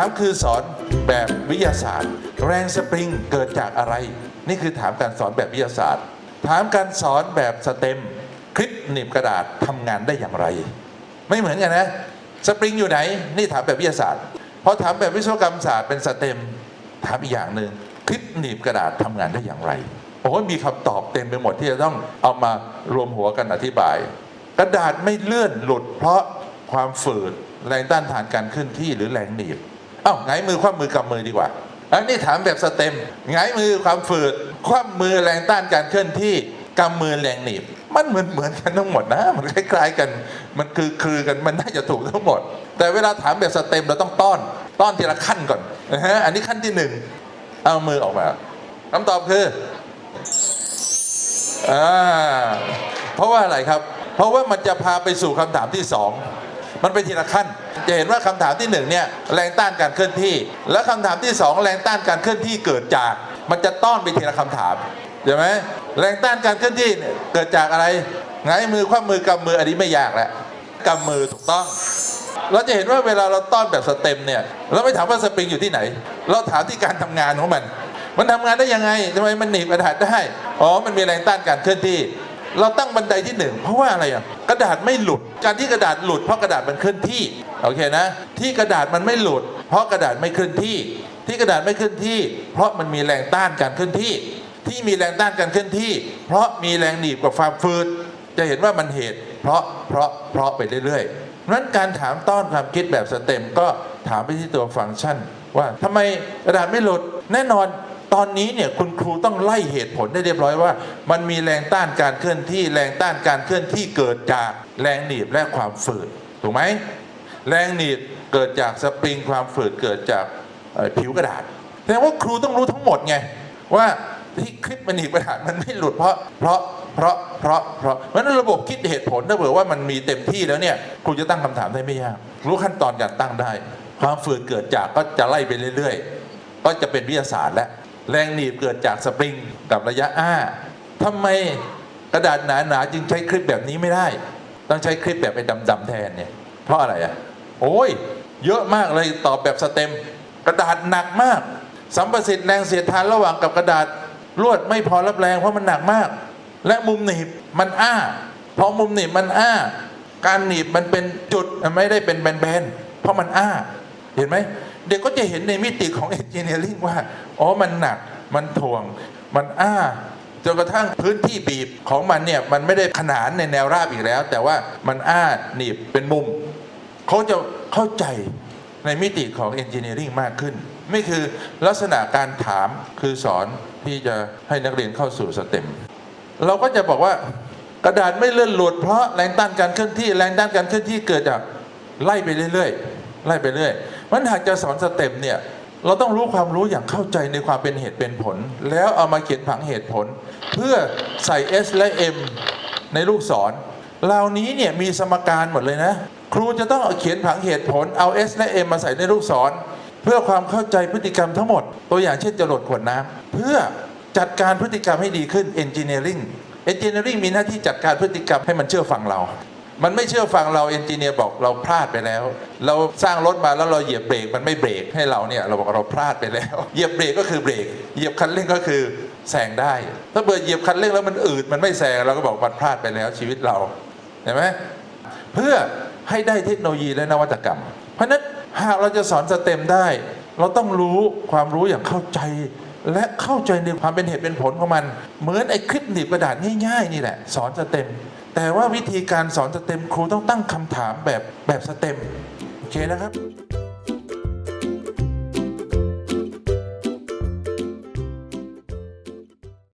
ามคือสอนแบบวิทยาศาสตร์ แรงสปริงเกิดจากอะไร นี่คือถามการสอนแบบวิทยาศาสตร์ ถามการสอนแบบสเต็ม คลิปหนีบกระดาษทำงานได้อย่างไร ไม่เหมือนกันนะสปริงอยู่ไหน นี่ถามแบบวิทยาศาสตร์พอถามแบบวิศวกรรมศาสตร์เป็นสเต็มถามอีกอย่างหนึ่งคลิปหนีบกระดาษทำงานได้อย่างไรโอ้ยมีคำตอบเต็มไปหมดที่จะต้องเอามารวมหัวกันอธิบาย กระดาษไม่เลื่อนหลุดเพราะความฝืดแรงต้านทานการเคลื่อนที่หรือแรงหนีบ อ้าไงมือคว่ำมือกำมือดีกว่า อันนี้ถามแบบสเต็มไงมือความฝืด คว่ำมือแรงต้านการเคลื่อนที่กำมือแรงหนีบ มันเหมือนเหมือนกันทั้งหมดนะ มันคล้ายๆกัน มันคือคือกัน มันน่าจะถูกทั้งหมด แต่เวลาถามแบบสเต็มเราต้องต้อน ต้อนทีละขั้นก่อนนะฮะ อันนี้ขั้นที่หนึ่ง เอามือออกมาคำตอบคืออ่าเพราะว่าอะไรครับ เพราะว่ามันจะพาไปสู่คำถามที่สอง มันไปทีละขั้น จะเห็นว่าคำถามที่หนึ่งเนี่ยแรงต้านการเคลื่อนที่ และคำถามที่สองแรงต้านการเคลื่อนที่เกิดจาก มันจะต้อนไปทีละคำถามใช่ไหมแรงต้านการเคลื่อนที่เกิดจากอะไรไงมือคว่ำมือกำมืออันนี้ไม่ยากแล้วกำมือถูกต้อง เราจะเห็นว่าเวลาเราต้อนแบบสเต็มเนี่ยเราไม่ถามว่าสปริงอยู่ที่ไหน เราถามที่การทำงานของมัน มันทำงานได้ยังไงทำไมมันหนีบกระดาษได้อ๋อมันมีแรงต้านการเคลื่อนที่ เราตั้งบันไดที่หนึ่งเพราะว่าอะไรอะกระดาษไม่หลุด การที่กระดาษหลุดเพราะกระดาษมันเคลื่อนที่โอเคนะ ที่กระดาษมันไม่หลุด เพราะกระดาษไม่เคลื่อนที่ ที่กระดาษไม่เคลื่อนที่ เพราะมันมีแรงต้านการเคลื่อนที่ ที่มีแรงต้านการเคลื่อนที่ เพราะมีแรงหนีบกับความฟืดจะเห็นว่ามันเหตุ เพราะเพราะเพราะไปเรื่อยๆนั้นการถามต้อนความคิดแบบสเต็มก็ถามไปที่ตัวฟังก์ชันว่าทำไมกระดาษไม่หลุดแน่นอน ตอนนี้เนี่ยคุณครูต้องไล่เหตุผลได้เรียบร้อยว่า มันมีแรงต้านการเคลื่อนที่ แรงต้านการเคลื่อนที่เกิดจากแรงหนีบและความฝืดถูกไหมแรงหนีบเกิดจากสปริงความฝืดเกิดจากผิวกระดาษแสดงว่าครูต้องรู้ทั้งหมดไงว่าที่คลิปมันหนีบกระดาษมันไม่หลุดเพราะเพราะเพราะเพราะเพราะเพราะนั้นระบบคิดเหตุผลถ้าเผื่อว่ามันมีเต็มที่แล้วเนี่ยครูจะตั้งคำถามได้ไม่ยากรู้ขั้นตอนการตั้งได้ ความฝืดเกิดจากก็จะไล่ไปเรื่อย ๆ ก็จะเป็นวิทยาศาสตร์และ แรงหนีบเกิดจากสปริงกับระยะอ้าทำไมกระดาษหนาๆจึงใช้คลิปแบบนี้ไม่ได้ ต้องใช้คลิปแบบไอ้ดำๆแทนเนี่ย เพราะอะไรอะ โอ้ย เยอะมากเลยตอบแบบสเต็ม กระดาษหนักมาก สัมประสิทธิ์แรงเสียดทานระหว่างกับกระดาษลวดไม่พอรับแรงเพราะมันหนักมาก และมุมหนีบมันอ้าพอมุมหนีบมันอ้า การหนีบมันเป็นจุดไม่ได้เป็นแบนๆเพราะมันอ้า เห็นไหมเด็กก็จะเห็นในมิติของ e n น i เนียริงว่า อ๋อมันหนักมันถ่วง มันอ้าจนกระทั่งพื้นที่บีบของมันเนี่ย มันไม่ได้ขนานในแนวราบอีกแล้ว แต่ว่ามันอ้าหนีบเป็นมุม เขาจะเข้าใจในมิติของ e n น i เนียริงมากขึ้นไม่คือลักษณะการถามคือสอนที่จะให้นักเรียนเข้าสู่สเต็ม เราก็จะบอกว่ากระดาษไม่เลื่อนหลุดเพราะแรงต้านการเคลื่อนที่แรงต้านการเคลื่อนที่เกิดจากไล่ไปเรื่อยๆไล่ไปเรื่อย มันหากจะสอนสเต็มเนี่ยเราต้องรู้ความรู้อย่างเข้าใจในความเป็นเหตุเป็นผล แล้วเอามาเขียนผังเหตุผล เพื่อใส่ S และ M ในลูกศรเหล่านี้เนี่ยมีสมการหมดเลยนะ ครูจะต้องเอเขียนผังเหตุผลเอา S และ M มาใส่ในลูกศร เพื่อความเข้าใจพฤติกรรมทั้งหมด ตัวอย่างเช่นจรดขวดน้ำเพื่อจัดการพฤติกรรมให้ดีขึ้น engineering engineering มีหน้าที่จัดการพฤติกรรมให้มันเชื่อฟังเรา มันไม่เชื่อฟังเรา engineer บอกเราพลาดไปแล้ว เราสร้างรถมาแล้วเราเหยียบเบรกมันไม่เบรกให้เราเนี่ยเราบอกเราพลาดไปแล้ว เหยียบเบรกก็คือเบรกเหยียบคันเร่งก็คือแซงได้ ถ้าเบิดเหยียบคันเร่งแล้วมันอืดมันไม่แซงเราก็บอกมันพลาดไปแล้วชีวิตเราเห็นไหมเพื่อให้ได้เทคโนโลยีและนวัตกรรม เพราะนั้นหากเราจะสอนสเต็มได้ เราต้องรู้ความรู้อย่างเข้าใจ และเข้าใจในความเป็นเหตุเป็นผลของมัน เหมือนไอ้คลิปหนีบกระดาษง่ายๆนี่แหละ สอนสเต็ม แต่ว่าวิธีการสอนสเต็มครูต้องตั้งคำถามแบบแบบสเต็มโอเคนะครับ